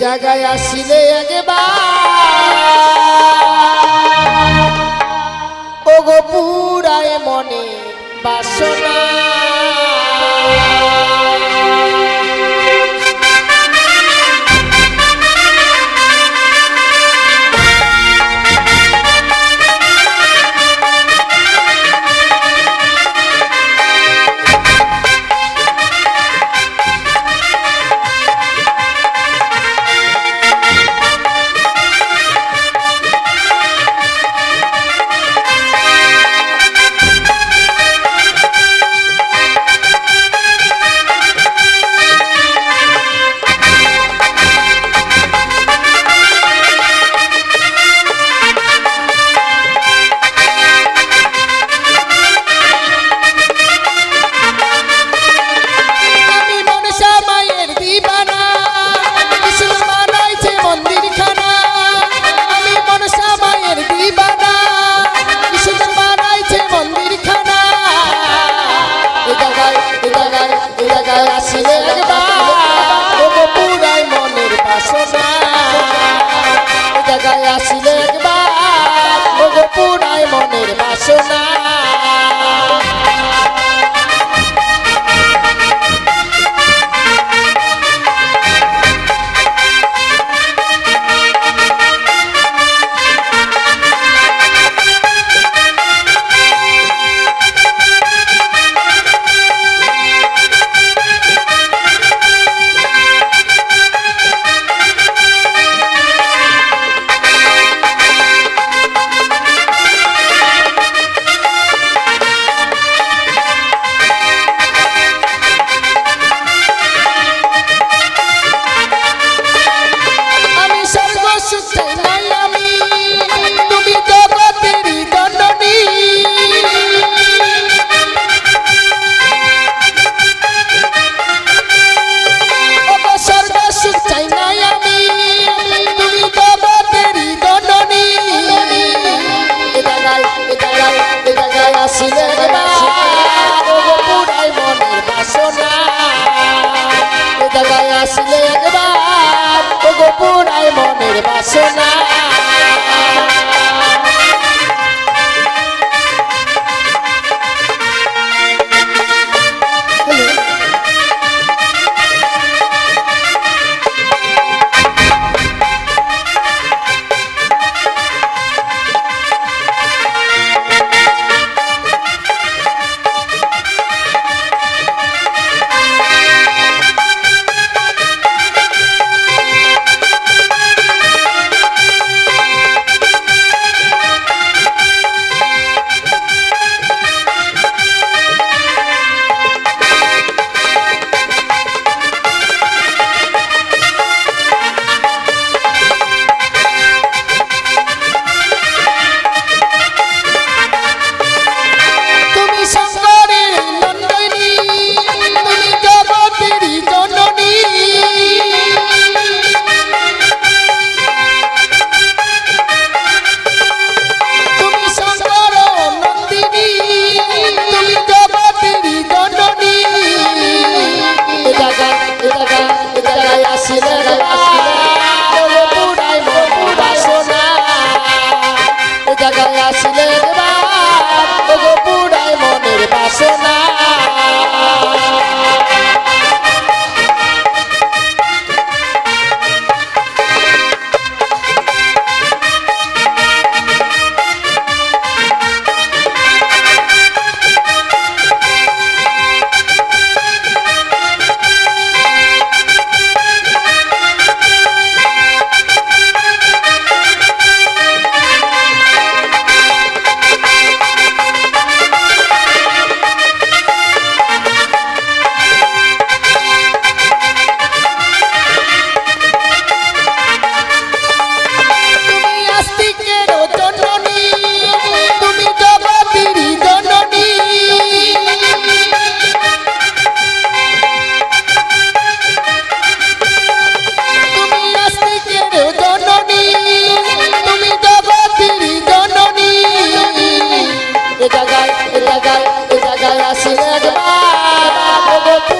জায়গায় আসিলে একবার। ওগো পুরায় মনে বাসনা। আসিলে বাসনা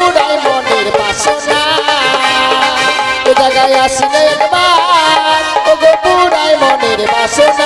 পুরাই মনের বাসনা। এ জায়গায় আসি না একবার পুরাই মনের বাসনা।